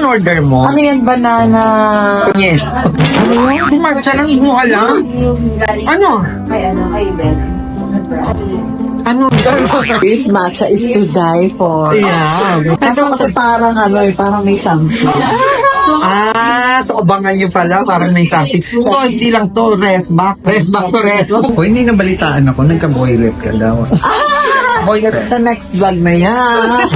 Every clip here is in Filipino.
in order mo? Ano yan, banana? Yes. Ano yun? Bumarcha lang, mo alam. Ano? Kay ano, kay Ben. Ano? This matcha is to die for. Yeah. Kaso kasi parang ano eh, parang may something. Ah, so abangan nyo pala, parang may something. So, hindi lang to, rest back. Rest back to rest. O, hindi nabalitaan ako, nagka-boylet ka daw. Boylet. Sa next vlog na yan.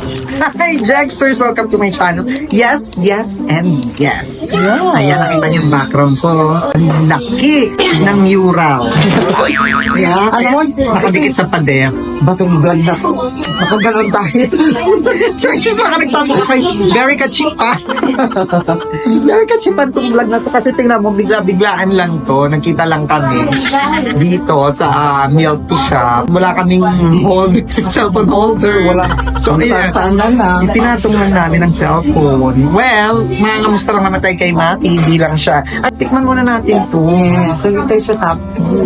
Hi, Jagsters! Welcome to my channel. Yes, yes, and yes. Yeah. Ayan, nakita niyo yung background ko. Ang laki ng mural. Kaya, Ano mo? nakadikit sa pader. Batong ganda ko. Kapag ganun tayo. Jagsters, baka nagtatanong kay Very kachipa. Very kachipa itong vlog na to kasi tingnan mo, bigla-biglaan lang to. Nagkita lang kami dito sa uh, milk tea shop. Wala kaming hold, cellphone holder. Wala. So, ayan. Saan na lang. Pinatong lang namin ang cellphone. Well, mga kamusta lang naman tayo kay Maki, hindi lang siya. At tikman muna natin to. Ito tayo sa top.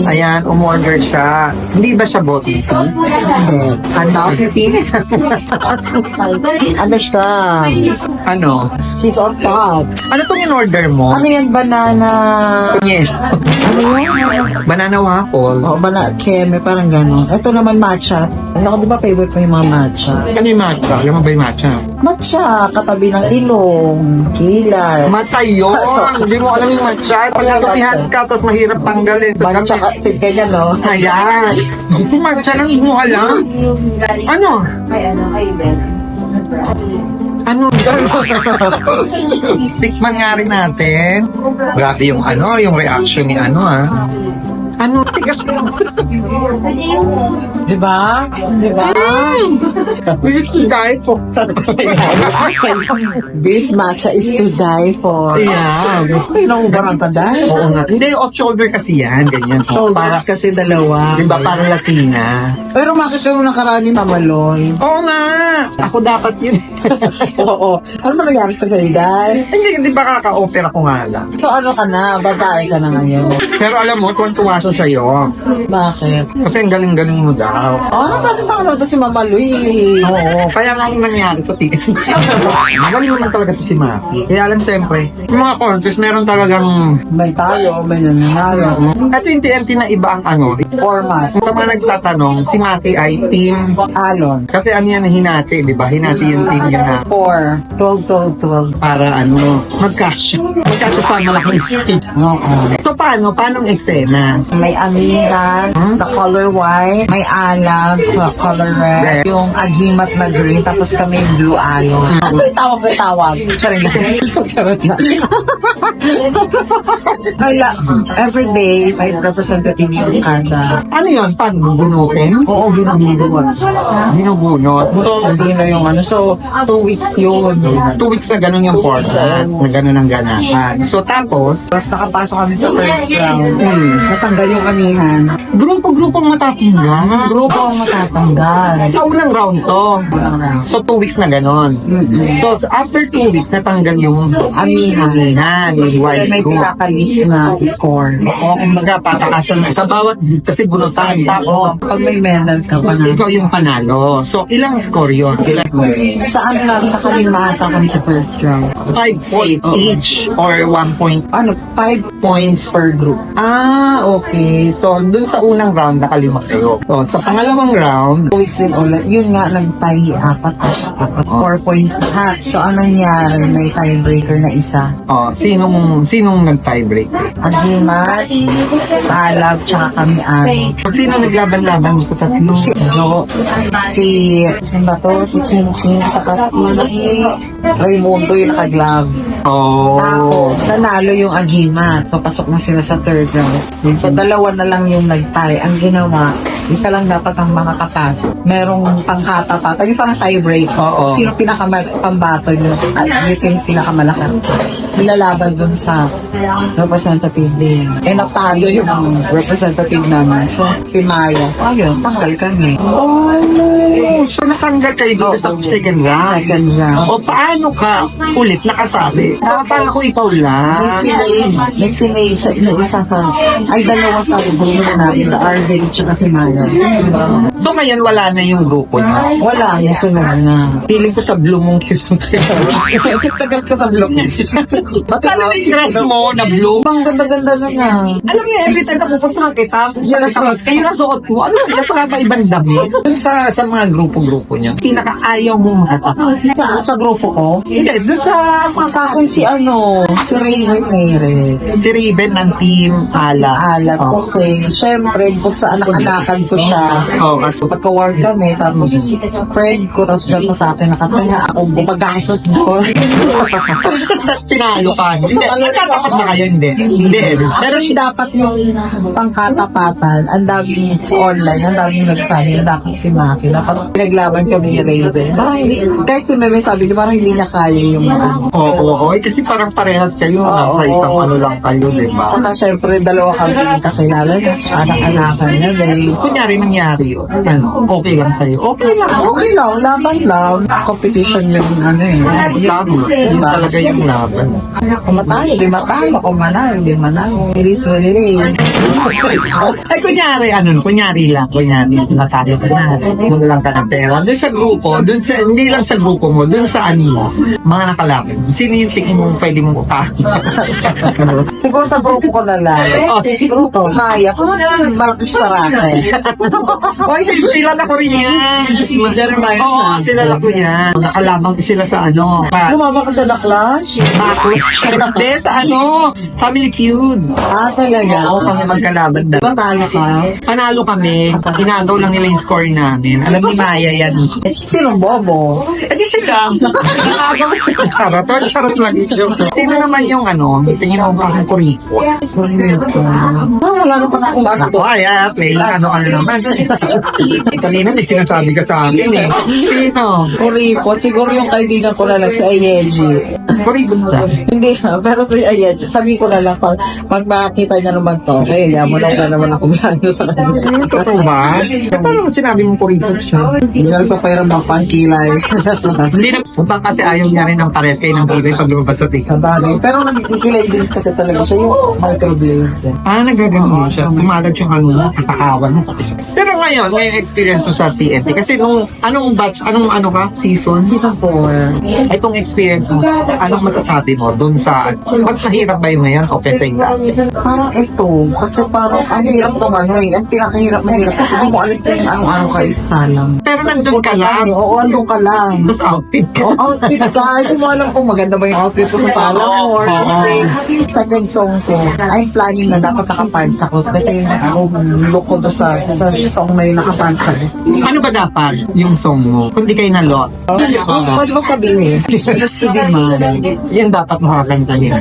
Ayan, umorder siya. Hindi ba siya bossy? Ano? Ano siya? ano? She's on top. Ano tong in-order mo? Ano yan, banana? Yes. Ano yun? Banana waffle. Oh, banana, keme, parang gano'n. Ito naman matcha. Ano, di ba favorite mo yung mga matcha? Ano yung matcha? Mo ba yung matcha? Matcha, katabi ng ilong, kilay. Matcha yun! Hindi mo alam yung matcha. Pag natumihan ka, tapos mahirap tanggalin. So, Matcha, kami- ka- ganyan, no? Ayan. Yung matcha lang, hindi mo alam. Yung galing Ano? kay ano, kay Ben. Ano? Tikman nga rin natin. Grabe yung ano, yung reaction ni ano ah. Ano? Tigas Di ba? Di ba? This is to die for. This matcha is to die for. Yeah. Ay, naubarang ka dahil. Oo nga. Hindi, off-shoulder kasi yan. Ganyan. Shoulders kasi dalawa. di ba, parang Latina. Pero makita mo nakaraan ni Mama Loy. Oo nga. Ako dapat yun. Oo. Ano ba nangyari sa kay Dai? Hindi, hindi ba kaka-opera ko nga lang. So ano ka na? Babae ka na ngayon. Pero alam mo, tuwan-tuwa siya sa'yo. Bakit? Kasi ang galing-galing mo daw. Oh, bakit ako naman si Mama Loy? Oo, kaya nga ang nangyari sa tingin. Magaling naman talaga to si Maki. Kaya lang siyempre, yung mga contest, meron talagang... May tayo, may nananalo. At yung TNT na iba ang ano. Format. Sa mga nagtatanong, si Maki ay team... Alon. Kasi ano yan, hinati, di ba? Hinati yung team yun na 4. 12, 12, 12. para ano, magkasya. Magkasya sa malaking. Oo. So paano? Paano ang eksena? May amihan, the color white, may alag, the color red, yung agimat na green, tapos kami yung blue alon. Ano yung tawag na tawag? Charing na. Charot na. Kaya, every day, may representative yung kada. Ano yun? Paano? Bunutin? Oo, binubunuan. Binubunot. So, Hindi na yung ano. So, two weeks yun. two weeks na ganun yung format. Na ganun ang ganahan. So, tapos, Tapos nakapasok kami sa first round. hmm, Natanggal yung amihan. grupo-grupong matatinggan. Grupo ang matatanggal. Sa unang round to. So, two weeks na ganon. So, after two weeks, natanggal yung Amihan. May group. pinakalis na score. O, kumbaga, patakasan sa bawat, kasi bunutan. Tapos, Pag may medal ka pa na. ikaw yung panalo. So, ilang score yun? Ilang Saan lang nakalimata kami sa first round? Five points each or one point. Ano, five points per group. Ah, okay. So, dun sa unang round, nakalima kayo. So, sa pangalawang round, Two weeks din ulit. Yun nga, nag-tie apat. apat. Four points lahat. So, anong nangyari? May tiebreaker na isa. oh, sinong, sinong nag-tiebreak? Agimat, Palab, tsaka kami ano. Sino naglaban-laban sa tatlo? Si Jo, si, sino ba to? Si King King, tsaka si Raimundo yung naka-gloves. Oh. Tapos, nanalo yung Agimat. So, pasok na sila sa third round. So, dalawa na lang yung nag-tie. Ang ginawa, isa lang dapat ang makakapasok. Merong pangkata pa. Yung parang tie break. Oo. Sino pinakamal pambato nyo? At yung sino pinakamalaki. Nilalaban dun sa representative din. Eh, natalo yung representative namin. So, si Maya. Ayun, tanggal kami. Oh, so natanggal kayo dito sa second round. Second round. O paano ka ulit nakasali? Nakakala ko ikaw May lang. sinay, may sinay sa isa sa, ay dalawa sa grupo namin, sa Arvin at si Maya. So ngayon wala na yung grupo niya. Wala, nasunod na. Feeling ko sa blue mong cute. Tagal ko sa blog. Sana yung dress mo na blue. Ang ganda-ganda na nga. Alam niyo, every time na pupunta kita, sa nasuot, kayo nasuot mo, ano, hindi pa ba ibang damit? Dun sa, sa mga grupo-grupo niya, pinaka-ayaw mo makatapat. Sa, sa grupo ko, Hindi, dun sa mga sa akin si ano, si Raymond Perez. si Raven ng team Ala. Alam Oh. kasi, syempre, bukod sa anak-anakan ko siya, Oo, kasi pagka-work kami, tapos friend ko, tapos dyan pa sa akin nakataya, ako bumagastos ko. pinalo ka. Hindi, nagkatapat na kayo, hindi. Hindi. Pero yung dapat yung pangkatapatan, ang daming online, ang daming nagsabi na dapat si Maki. Dapat pinaglaban kami ni Raven. Parang hindi, kahit si Meme sabi, parang hindi niya kaya yung mga Oo, oo, oo. Kasi parang parehas kayo. Nasa isang ano lang kayo, di ba? Saka syempre, dalawa kami kakilala. Anak-anakan niya. Dahil, Kunyari nangyari yun. Ano, okay lang sa'yo. Okay lang. okay lang, laban lang. Competition yung ano eh. Tama. Yun talaga yung laban. Kung matalo, di matalo. Kung manalo, di manalo. It is what it is. Ay, kunyari, ano, kunyari lang, kunyari, natalo ka na, muna lang ka ng pera. Doon sa grupo, doon sa, hindi lang sa grupo mo, doon sa ano mo, mga nakalapit, sino yung tingin mo pwede mong utahan? Siguro sa grupo ko na lang. Oh, sige. Grupo. Maya. Parang malaki sa racket. Oy, kilala ko rin yan. Jeremiah. Oo, kilala ko yan. Nakalabang sila sa ano, pa, Lumama ka sa The Clash? Bako. Hindi, sa ano, Family Feud. Ah, talaga? Oo, kami magkalaban na. Di ba talo ka? Panalo kami, inagaw lang nila yung score namin. Alam ni Maya yan. Eh, sinong bobo? Eh di sila. Inagaw. charot. oh, Charot lang ito. Sino naman yung ano, tingin mo parang kuriko? Ah, wala na pa akong Ako, ay, ah, play lang. Ano, ano naman. Kanina may sinasabi ka sa akin eh. Sino? Kuripot. Siguro yung kaibigan ko na lang si Ayeji. Kuriko ba? Hindi, pero si Ayeji. Sabi ko na lang, pag, pag makakita niya naman to, kaya mo lang na naman ako bilangin sa kanya. Totoo ba? Eh, Paano mo sinabi mo kuriko siya? Hindi na nagpapairam ng pangkilay. Hindi na, upang kasi ayaw niya rin ng pares kayo ng kilay pag lumabas sa sa TikTok. bagay. Pero nagkikilay din kasi talaga siya yung microblade. Ah, nagagano siya. Kumalat yung ano katakawan mo. Pero ngayon, ngayong experience mo sa TNT, kasi nung, anong batch, anong ano ka, season? Season 4. Itong experience mo, anong masasabi mo dun sa, mas mahirap ba yung ngayon o kesa yung dati? Parang ito, kasi parang ang hirap naman ano eh. Ang pinakahirap na hirap. Kasi mo alam kung anong-anong ka isasalang. Pero nandun ka lang, Oo, andun ka lang. tapos outfit ka. Oh, outfit ka. Hindi mo alam kung maganda ba yung outfit ko sa salang or Second song ko, I'm planning na dapat nakapants ako. Kasi yung ako, look ko sa, sa song na yung nakapants ako. Ano ba dapat yung song mo? Kung di kayo nalot. Oh, pwede ba sabihin? Just to be mine. Yan dapat makakanta niya.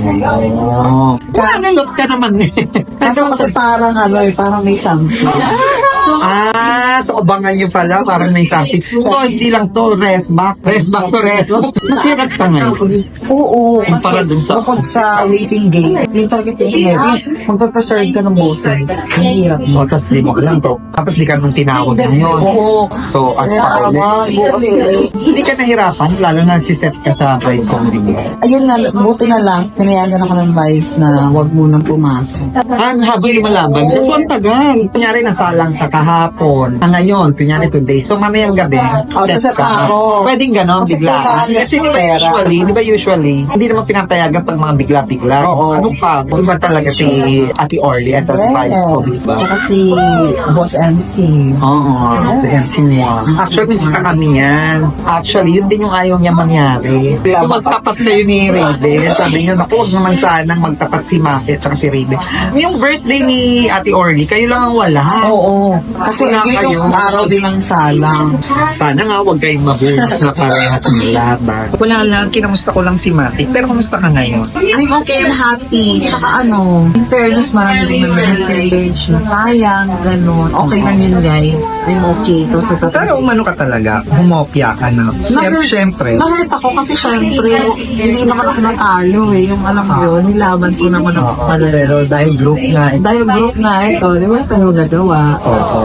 Oo. Kung nalot ka naman eh. Kaso kasi parang ano eh, parang may something. Ah, so abangan nyo pala, parang may something. So, hindi lang to, rest back, rest back to rest. Masirap ka ngayon. Oo. Kumpara dun sa- Bukod sa waiting game, yung talaga sa inyo, magpapreserve ka ng boses. Ang hirap mo. Tapos di mo alam to. Tapos di ka nung tinawag na yun. Oo. So, at pa eh. Hindi ka nahirapan, lalo na si-set ka sa price coding. Ayun nga, buti na lang, pinayagan ako ng vice na wag munang pumasok. Ang habang malaban, so ang tagal. Kunyari, nasalang ka kahapon. Ah, ngayon, kunyari today. So, mamayang gabi, Oh, set ako. Pwedeng ganon, Kasi kailangan Kasi di ba pera. usually, di ba usually, hindi naman pinapayagan pag mga bigla-bigla. Oo. Ano pa? Di ba talaga si Ate Orly at Ate Vice ko, di ba? Si Boss MC. Oo, si MC mo. Actually, kita kami yan. Actually, yun din yung ayaw niya mangyari. Kung magtapat kayo ni Raven, sabi niya, naku, huwag naman sanang magtapat si Maki at si Raven. Yung birthday ni Ate Orly, kayo lang ang wala. Oo. Kasi Wala yun kayo. yung araw din ng salang. Sana nga huwag kayong mabuhat na parehas ng laban. Wala lang, kinamusta ko lang si Matik. Pero kamusta ka ngayon? I'm okay and happy. Tsaka ano, in fairness, marami din na message. na Sayang, ganun. Okay lang yun, guys. I'm okay. To sa Pero totoo. umano ka talaga, humopya ka na. Siyempre, siyempre. Nahurt ako kasi syempre, hindi naman ako natalo eh. Yung alam mo yun, nilaban ko naman ako pala. Pero dahil group nga, eh, Dahil group na ito, di ba tayo nagawa? oh,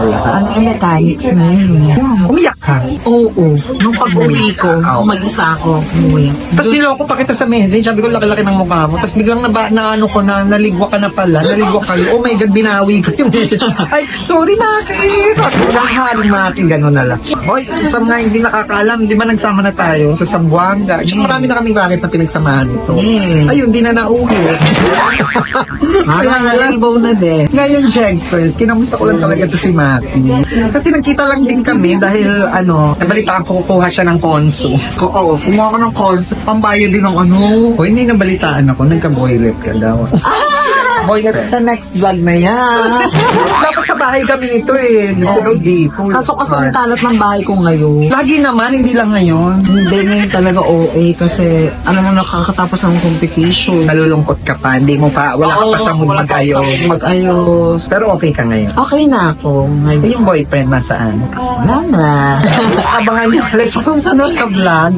yung mechanics na yun. Umiyak ka. Oo. Nung pag-uwi ko, Oo. mag-isa ako, umuwi. Tapos niloko pa kita sa message, sabi ko laki-laki ng mukha mo. Tapos biglang na, na ano ko na, naligwa ka na pala, naligwa ka. Oh my God, binawi ko yung message. Ay, sorry Maki! Sabi ko, nahari Maki, gano'n na lang. Hoy, sa mga hindi nakakaalam, di ba nagsama na tayo sa Sambuanga? Yung marami na kami bakit na pinagsamahan ito. Mm. Ayun, di na nauwi. Parang elbow na din. Ngayon, Jexers, kinamusta ko lang talaga to si Maki. Kasi nagkita lang din kami dahil, ano, nabalitaan ko kukuha siya ng konso. Ko, oo, kumuha ko ng calls. Pambayad din ng ano. O, hindi nabalitaan ako, nagka-boylet ka daw. boylet. Sa next vlog na yan. Dapat sa bahay kami nito eh. Gusto daw dito. Kaso kasi ang kalat ng bahay ko ngayon. Lagi naman, hindi lang ngayon. Hindi ngayon talaga OA kasi ano mo nakakatapos ng competition. Nalulungkot ka pa, hindi mo pa, wala ka pa sa mood mag-ayos. Mag-ayos. Pero okay ka ngayon. Okay na ako. Eh, Ngayon. yung boyfriend nasaan? Wala na. Abangan niyo ulit sa susunod na vlog.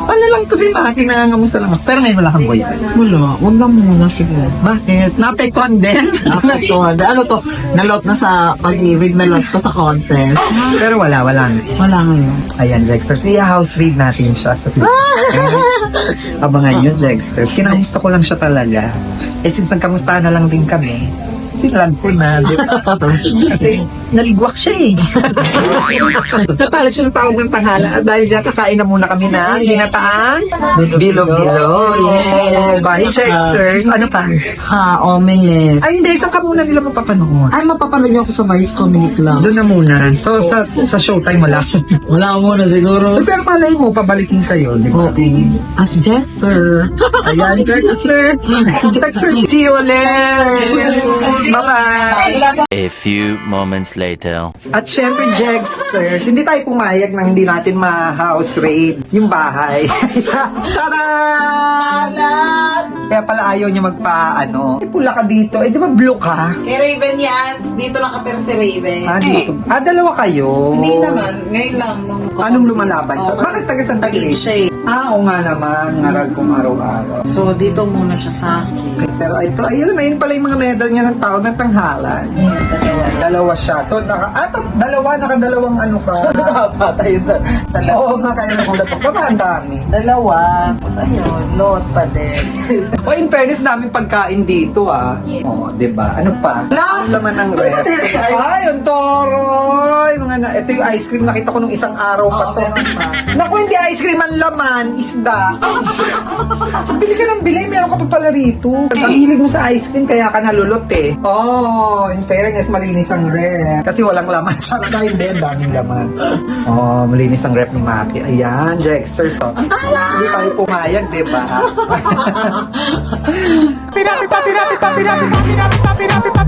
Wala lang to si Maki, nangangamusta lang ako. Pero ngayon wala kang boyfriend. Wala. Huwag na muna siguro. Bakit? Naapektuhan din? Ano to? Ano to? Nalot na sa pag-ibig, nalot na sa contest. Pero wala, wala. na. Wala ngayon. Ayan, Dexter. Siya house read natin siya sa Abangan nyo, Dexter. Kinamusta ko lang siya talaga. Eh, since nagkamusta na lang din kami, tinlag ko na, di ba? Kasi naligwak siya eh. Natala siya sa tawag ng tanghala dahil kakain na muna kami na ginataan. Bilo-bilo. Yes. Bye, Dexters. Ano pa? Ha, omelette. Ay, hindi. Saan ka muna nila mapapanood? Ay, mapapanood niyo ako sa Vice Comedy Club. Doon na muna. So, sa, sa showtime wala. Wala muna siguro. Pero malay mo, pabalikin kayo, di ba? Okay. As Jester. Ayan, Dexter. Dexter, see you ulit. Bye-bye. A few moments later. At syempre, Jexters, hindi tayo pumayag na hindi natin ma-house raid yung bahay. Taran! Kaya pala ayaw niya magpa, ano, eh, pula ka dito. Eh, di ba blue ka? Kay Raven yan. Dito nakatira si Raven. Ah, dito. Ah, dalawa kayo. Hindi naman. Ngayon lang. Nung Anong lumalaban siya? Oo, Bakit taga Santa Tagig Cruz? siya eh. Ah, oo nga naman. Ngaral kong araw-araw. So, dito muna siya sa akin. Pero ito, ayun, ayun pala yung mga medal niya ng tawag ng tanghalan. Dalawa siya. So, naka, ah, to, dalawa, nakadalawang ano ka. Patay yun sa, sa Oo nga, kaya na kung dapat. Baka ang dami. Dalawa. Tapos ayun, lot pa din. O, in fairness, daming pagkain dito, ah. Oo, di ba? Ano pa? Lahat laman ng ref. Ay, yung toroy. Na, ito yung ice cream. Nakita ko nung isang araw pa Oo, to. meron pa. Naku, hindi ice cream ang laman. Isda. so, bili ka ng bili. Meron ka pa pala rito. Ang hilig mo sa ice cream, kaya ka nalulot eh. Oh, in fairness, malinis ang ref. Kasi walang laman siya. Dahil din, daming laman. Oh, malinis ang ref ni Maki. Ayan, Dexter. So, hindi tayo pumayag, di ba? Papi,